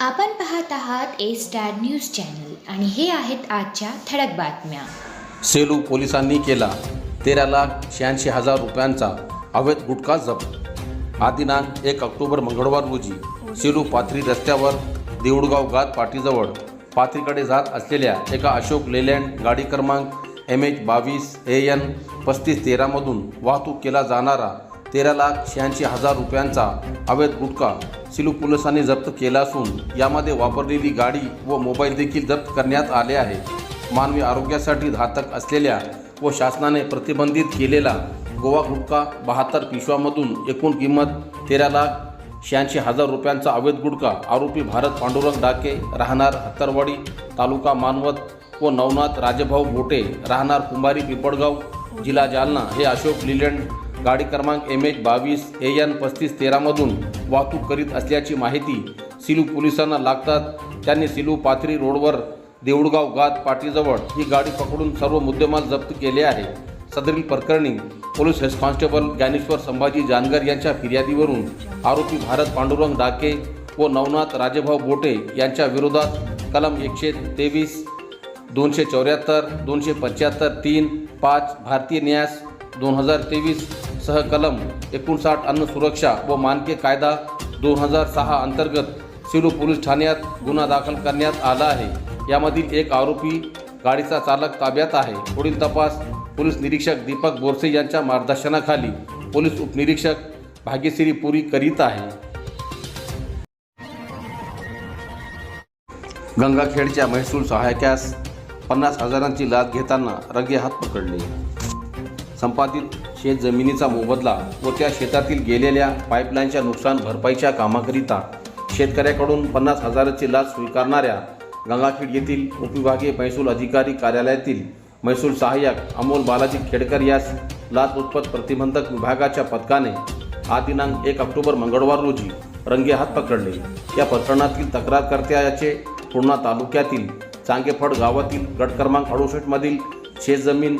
आपण पाहत आहात ए स्टार न्यूज चॅनल आणि हे आहेत आजच्या ठळक बातम्या. सेलू पोलिसांनी केला तेरा लाख शहाऐंशी हजार रुपयांचा अवैध गुटखा जप्त. हा दिनांक एक ऑक्टोबर मंगळवार रोजी सेलू पाथरी रस्त्यावर देऊळगाव घाट पाटीजवळ पाथरीकडे जात असलेल्या एका अशोक लेलँड गाडी क्रमांक एम एच बावीस ए एन पस्तीस तेरामधून वाहतूक केला जाणारा तेरा लाख शहाऐंशी हजार रुपयांचा अवैध गुटखा सिलू पोलिसांनी जप्त केला असून यामध्ये वापरलेली गाडी व मोबाईल देखील जप्त करण्यात आले आहे. मानवी आरोग्यासाठी घातक असलेल्या व शासनाने प्रतिबंधित केलेला गोवा गुटखा बहात्तर पिशव्यामधून एकूण किंमत तेरा लाख शहाऐंशी हजार रुपयांचा अवैध गुटखा आरोपी भारत पांडुरंग डाके राहणार हत्तरवाडी तालुका मानवत व नवनाथ राजेभाऊ बोटे राहणार कुंभारी पिंपळगाव जिल्हा जालना हे अशोक लिलँड गाडी क्रमांक एम एच बावीस ए एन पस्तीस तेरामधून वाहतूक करीत असल्याची माहिती सिलू पोलिसांना लागतात. त्यांनी सिलू पाथरी रोडवर देऊळगाव गात पाटीजवळ ही गाडी पकडून सर्व मुद्देमाल जप्त केले आहे. सदरील प्रकरणी police head constable Dnyaneshwar Sambhaji Jangar यांच्या फिर्यादीवरून आरोपी भारत पांडुरंग डाके व नवनाथ राजेभाऊ बोटे यांच्या विरोधात कलम एकशे तेवीस दोनशे चौऱ्याहत्तर दोनशे पंच्याहत्तर तीन पाच भारतीय न्यास दोन हजार तेवीस सह कलम एकोणसाठ अन्न सुरक्षा व मानके कायदा दोन हजार सहा अंतर्गत सिलू पोलीस ठाण्यात गुन्हा दाखल करण्यात आला आहे. यामधील एक आरोपी गाडीचा चालक ताब्यात आहे. पुढील तपास पोलीस निरीक्षक दीपक बोरसे यांच्या मार्गदर्शनाखाली पोलीस उपनिरीक्षक भाग्यश्री पुरी करीत आहे. गंगाखेडच्या महसूल सहायकास पन्नास हजारांची लाच घेताना रंगे हात पकडले. संपादित शेत जमिनीचा मोबदला व त्या शेतातील गेलेल्या पाईपलाईनच्या नुकसान भरपाईच्या कामाकरिता शेतकऱ्याकडून पन्नास हजाराची लाच स्वीकारणाऱ्या गंगाखेड येथील उपविभागीय महसूल अधिकारी कार्यालयातील महसूल सहाय्यक अमोल बालाजी खेडकर यास लाच उत्पत प्रतिबंधक विभागाच्या पथकाने हा दिनांक एक ऑक्टोबर मंगळवार रोजी रंगे हात पकडले. या प्रकरणातील तक्रारकर्त्याचे पूर्णा तालुक्यातील चांगेफड गावातील गट क्रमांक अडुसष्टमधील शेतजमीन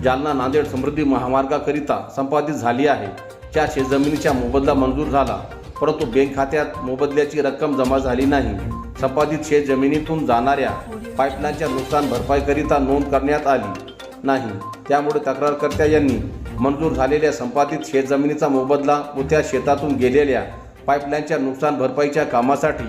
जालना नांदेड समृद्धी महामार्गाकरिता संपादित झाली आहे त्या शेतजमिनीचा मोबदला मंजूर झाला. परंतु बँक खात्यात मोबदल्याची रक्कम जमा झाली नाही. संपादित शेतजमिनीतून जाणाऱ्या पाईपलाईनच्या नुकसान भरपाईकरिता नोंद करण्यात आली नाही. त्यामुळे तक्रारकर्त्या यांनी मंजूर झालेल्या संपादित शेतजमिनीचा मोबदला व त्या शेतातून गेलेल्या पाईपलाईनच्या नुकसान भरपाईच्या कामासाठी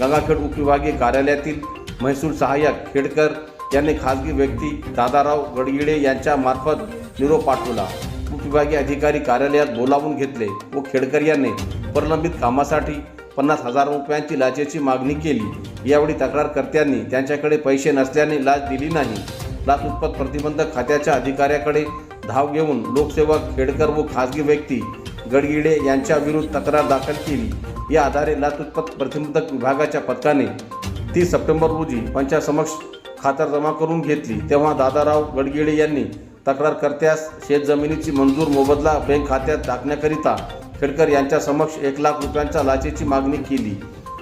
गंगाखेड उपविभागीय कार्यालयातील महसूल सहाय्यक खेडकर यांनी खाजगी व्यक्ती दादाराव गडगिडे यांच्या मार्फत निरोप पाठवला. उपविभागीय अधिकारी कार्यालयात बोलावून घेतले व खेडकर यांनी प्रलंबित कामासाठी पन्नास हजार रुपयांची लाचेची मागणी केली. यावेळी तक्रारकर्त्यांनी त्यांच्याकडे पैसे नसल्याने लाच दिली नाही. लाच उत्पत प्रतिबंधक खात्याच्या अधिकाऱ्याकडे धाव घेऊन लोकसेवक खेडकर व खाजगी व्यक्ती गडगिडे यांच्या विरुद्ध तक्रार दाखल केली. या आधारे लाचलुचपत प्रतिबंधक विभागाच्या पथकाने तीस सप्टेंबर रोजी पंचासमक्ष खातरजमा करून घेतली. तेव्हा दादाराव गडगिडे यांनी तक्रारकर्त्यास शेतजमिनीची मंजूर मोबदला बँक खात्यात टाकण्याकरिता खेडकर यांच्या समक्ष एक लाख रुपयांच्या लाचेची मागणी केली.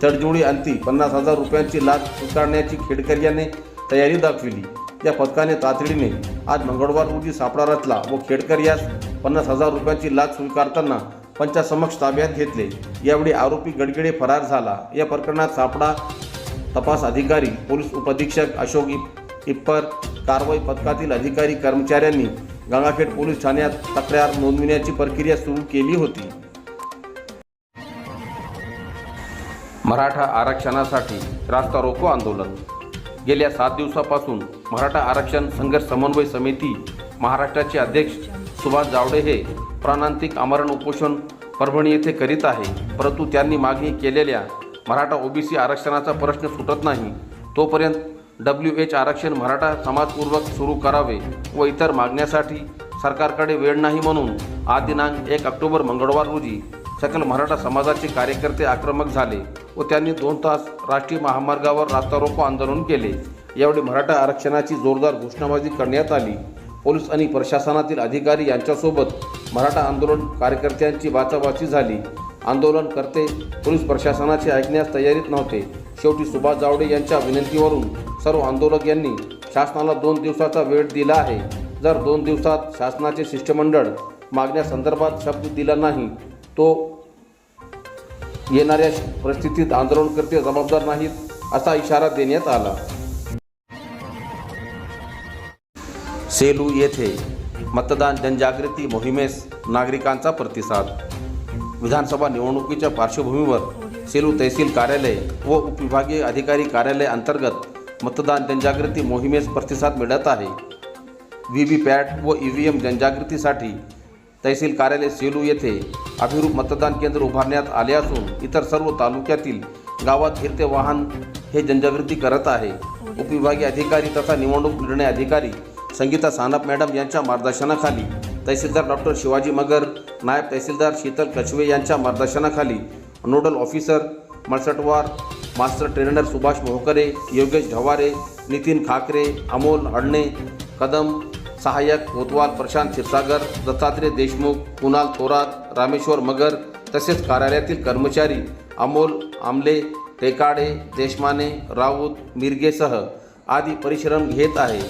तडजोडी अंती पन्नास हजार रुपयांची लाच स्वीकारण्याची खेडकर यांनी तयारी दाखविली. या पथकाने तातडीने आज मंगळवार रोजी सापळा रचला व खेडकर यास पन्नास हजार रुपयांची लाच स्वीकारताना पंचासमक्ष ताब्यात घेतले. यावेळी आरोपी गडगिडे फरार झाला. या प्रकरणात सापळा तपास अधिकारी पोलीस उपअधीक्षक अशोक इप इप्पर कारवाई पथकातील अधिकारी कर्मचाऱ्यांनी गंगाखेड पोलीस ठाण्यात तक्रार नोंदविण्याची प्रक्रिया सुरू केली होती. मराठा आरक्षणासाठी रास्ता रोको आंदोलन. गेल्या सात दिवसापासून मराठा आरक्षण संघर्ष समन्वय समिती महाराष्ट्राचे अध्यक्ष सुभाष जावडे हे प्राणांतिक आमरण उपोषण परभणी येथे करीत आहे परंतु त्यांनी मागणी केलेल्या मराठा ओबीसी आरक्षणाचा प्रश्न सुटत नाही तोपर्यंत डब्ल्यू एच आरक्षण मराठा समाजपूर्वक सुरू करावे व इतर मागण्यासाठी सरकारकडे वेळ नाही म्हणून आज दिनांक एक ऑक्टोबर मंगळवार रोजी सकल मराठा समाजाचे कार्यकर्ते आक्रमक झाले व त्यांनी दोन तास राष्ट्रीय महामार्गावर रास्ता रोको आंदोलन केले. यावेळी मराठा आरक्षणाची जोरदार घोषणाबाजी करण्यात आली. पोलीस आणि प्रशासनातील अधिकारी यांच्यासोबत मराठा आंदोलन कार्यकर्त्यांची बाचाबाची झाली. आंदोलनकर्ते पोलीस प्रशासनाचे ऐकण्यास तयारीत नव्हते. शेवटी सुभाष जावडे यांच्या विनंतीवरून सर्व आंदोलक यांनी शासनाला दोन दिवसाचा वेळ दिला आहे. जर दोन दिवसात शासनाचे शिष्टमंडळ मागण्यासंदर्भात शब्द दिला नाही तो येणाऱ्या परिस्थितीत आंदोलनकर्ते जबाबदार नाहीत असा इशारा देण्यात आला. सेलू येथे मतदान जनजागृती मोहिमेस नागरिकांचा प्रतिसाद विधानसभा निवडणुकीच्या पार्श्वभूमीवर सेलू तहसील कार्यालय व उपविभागीय अधिकारी कार्यालय अंतर्गत मतदान जनजागृती मोहिमेस प्रतिसाद मिळत आहे. व्ही व्ही पॅट व ई व्ही एम जनजागृतीसाठी तहसील कार्यालय सेलू येथे अभिरूप मतदान केंद्र उभारण्यात आले असून इतर सर्व तालुक्यातील गावात फिरते वाहन हे जनजागृती करत आहे. उपविभागीय अधिकारी तथा निवडणूक निर्णय अधिकारी संगीता सानप मॅडम यांच्या मार्गदर्शनाखाली तहसीलदार डॉक्टर शिवाजी मगर नायब तहसीलदार शीतल कछवे यांच्या मार्गदर्शनाखाली nodal officer Malsatwar master trainer Subhash Mohkare Yogesh Dhaware Nitin Khakre Amol Hadne Kadam सहाय्यक कोतवाल प्रशांत क्षीरसागर दत्तात्रय देशमुख कुणाल थोरात रामेश्वर मगर तसेच कार्यालयातील कर्मचारी अमोल आमले टेकाडे देशमाने राऊत मिरगेसह आदी परिश्रम घेत आहे.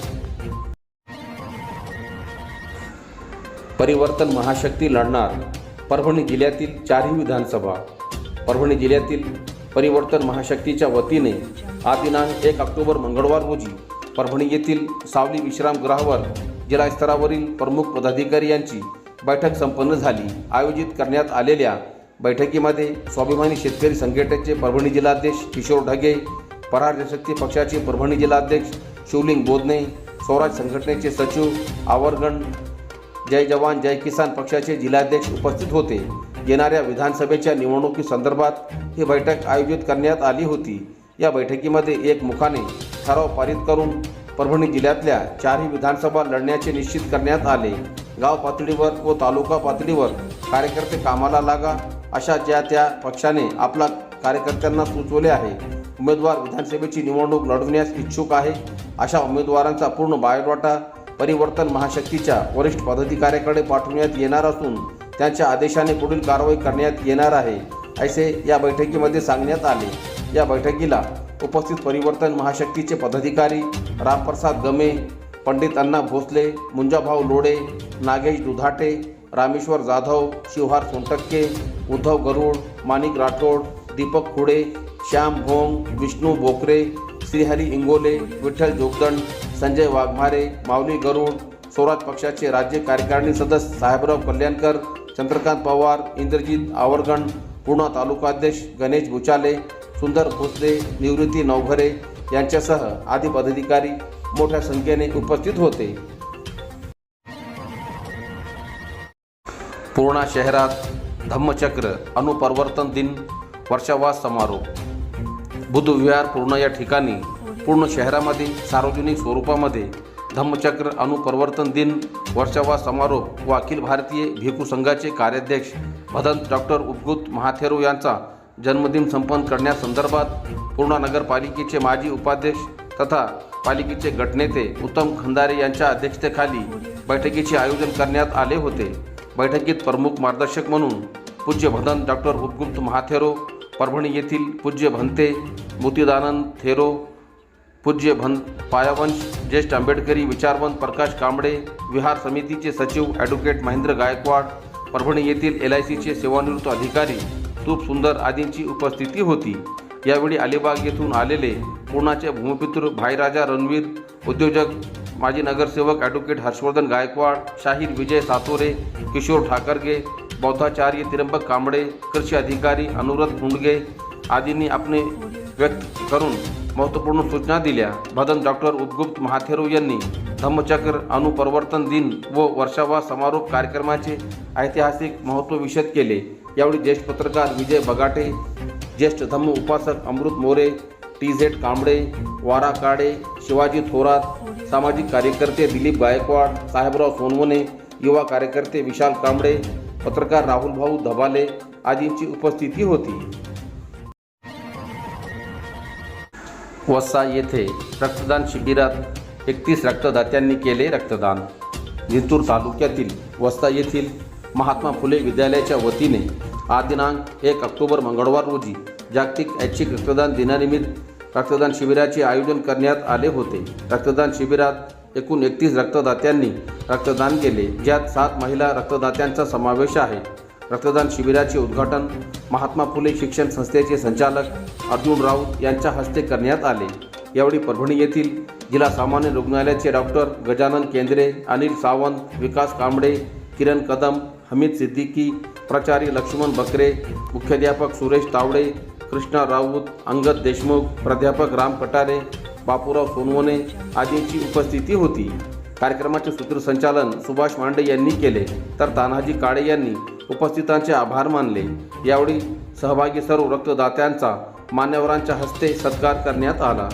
परिवर्तन महाशक्ती लढणार परभणी जिल्ह्यातील चारही विधानसभा. परभणी जिल्ह्यातील परिवर्तन महाशक्तीच्या वतीने आज दिनांक एक ऑक्टोबर मंगळवार रोजी परभणी येथील सावली विश्रामगृहावर जिल्हास्तरावरील प्रमुख पदाधिकारी यांची बैठक संपन्न झाली. आयोजित करण्यात आलेल्या बैठकीमध्ये स्वाभिमानी शेतकरी संघटनेचे परभणी जिल्हाध्यक्ष किशोर ढगे परार जनशक्ती पक्षाचे परभणी जिल्हाध्यक्ष शिवलिंग बोधने स्वराज संघटनेचे सचिव आवरगण जय जवान जय किसान पक्षाचे जिल्हाध्यक्ष उपस्थित होते. येणाऱ्या विधानसभेच्या निवडणुकीसंदर्भात ही बैठक आयोजित करण्यात आली होती. या बैठकीमध्ये एक मुखाने ठराव पारित करून परभणी जिल्ह्यातल्या चारही विधानसभा लढण्याचे निश्चित करण्यात आले. गाव पातळीवर व तालुका पातळीवर कार्यकर्ते कामाला लागा अशा ज्या त्या पक्षाने आपला कार्यकर्त्यांना सुचवले आहे. उमेदवार विधानसभेची निवडणूक लढवण्यास इच्छुक आहे अशा उमेदवारांचा पूर्ण बायोडाटा परिवर्तन महाशक्तीच्या वरिष्ठ पदाधिकाऱ्याकडे पाठवण्यात येणार असून त्यांच्या आदेशाने पुढील कारवाई करण्यात येणार आहे असे या बैठकीमध्ये सांगण्यात आले. या बैठकीला उपस्थित परिवर्तन महाशक्तीचे पदाधिकारी रामप्रसाद गमे पंडित अण्णा भोसले मुंजाभाऊ लोडे नागेश दुधाटे रामेश्वर जाधव शिवहार सोनटक्के उद्धव गरुड माणिक राठोड दीपक खुडे श्याम भोंग विष्णू बोकरे श्रीहरी इंगोले विठ्ठल जोगदंड संजय वाघमारे माऊली गरुड स्वराज पक्षाचे राज्य कार्यकारिणी सदस्य साहेबराव कल्याणकर चंद्रकांत पवार इंद्रजित आवरगण पूर्णा तालुकाध्यक्ष गणेश भुचाले सुंदर भोसले निवृत्ती नवघरे यांच्यासह आदी पदाधिकारी मोठ्या संख्येने उपस्थित होते. पूर्णा शहरात धम्मचक्र अनुपरिवर्तन दिन वर्षावास समारोह बुधविहार पूर्ण या ठिकाणी पूर्ण शहरामध्ये सार्वजनिक स्वरूपामध्ये धम्मचक्र अनुपरिवर्तन दिन वर्षावा समारोप व अखिल भारतीय भिकू संघाचे कार्याध्यक्ष भदंत डॉक्टर उपगुत महाथेरो यांचा जन्मदिन संपन्न करण्यासंदर्भात पूर्णा नगरपालिकेचे माजी उपाध्यक्ष तथा पालिकेचे गटनेते उत्तम खंदारे यांच्या अध्यक्षतेखाली बैठकीचे आयोजन करण्यात आले होते. बैठकीत प्रमुख मार्गदर्शक म्हणून पूज्य भदंत डॉक्टर उपगुप्त महाथेरो परभणी येथील पूज्य भंते मोतीदानंद थेरो पूज्य भन पायावंश ज्येष्ठ आंबेडकरी विचारवंत प्रकाश कांबळे विहार समितीचे सचिव ॲडव्होकेट महेंद्र गायकवाड परभणी येथील एल आय सीचे सेवानिवृत्त अधिकारी तूप सुंदर आदींची उपस्थिती होती. यावेळी अलिबाग येथून आलेले पूर्णाचे भूमिपुत्र भाईराजा रणवीर उद्योजक माजी नगरसेवक ॲडव्होकेट हर्षवर्धन गायकवाड शाहीर विजय सातोरे किशोर ठाकरगे बौद्धाचार्य तिरंबक कांबळे कृषी अधिकारी अनुरत मुंडगे आदींनी आपले व्यक्त करून महत्त्वपूर्ण सूचना दिल्या. भदन डॉक्टर उपगुप्त महाथेरो यांनी धम्मचक्र अनुपरिवर्तन दिन व वर्षावास समारोप कार्यक्रमाचे ऐतिहासिक महत्त्व विशद केले. यावेळी ज्येष्ठ पत्रकार विजय बगाटे ज्येष्ठ धम्म उपासक अमृत मोरे टी झेड कांबळे वारा काडे शिवाजी थोरात सामाजिक कार्यकर्ते दिलीप गायकवाड साहेबराव सोनवणे युवा कार्यकर्ते विशाल कांबळे पत्रकार राहुल भाऊ धबाले आदींची उपस्थिती होती. वसा येथे रक्तदान शिबिरात एकतीस रक्तदात्यांनी केले रक्तदान. जिंतूर तालुक्यातील वस्ता येथील महात्मा फुले विद्यालयाच्या वतीने आज दिनांक एक ऑक्टोबर मंगळवार रोजी जागतिक ऐच्छिक रक्तदान दिनानिमित्त रक्तदान शिबिराचे आयोजन करण्यात आले होते. रक्तदान शिबिरात एकूण एकतीस रक्तदात्यांनी रक्तदान केले ज्यात सात महिला रक्तदात्यांचा समावेश आहे. रक्तदान शिबिराचे उद्घाटन महात्मा फुले शिक्षण संस्थेचे संचालक अर्जुन राऊत यांच्या हस्ते करण्यात आले. यावेळी परभणी येथील जिल्हा सामान्य रुग्णालयाचे डॉक्टर गजानन केंद्रे अनिल सावंत विकास कांबळे किरण कदम हमीद सिद्दीकी प्राचार्य लक्ष्मण बकरे मुख्याध्यापक सुरेश तावडे कृष्णा राऊत अंगद देशमुख प्राध्यापक राम कटारे बापूराव सोनवणे आदींची उपस्थिती होती. कार्यक्रमाचे सूत्रसंचालन सुभाष मांडे यांनी केले. तर तानाजी काळे यांनी उपस्थितांचे आभार मानले. यावेळी सहभागी सर्व रक्तदात्यांचा मान्यवरांच्या हस्ते सत्कार करण्यात आला.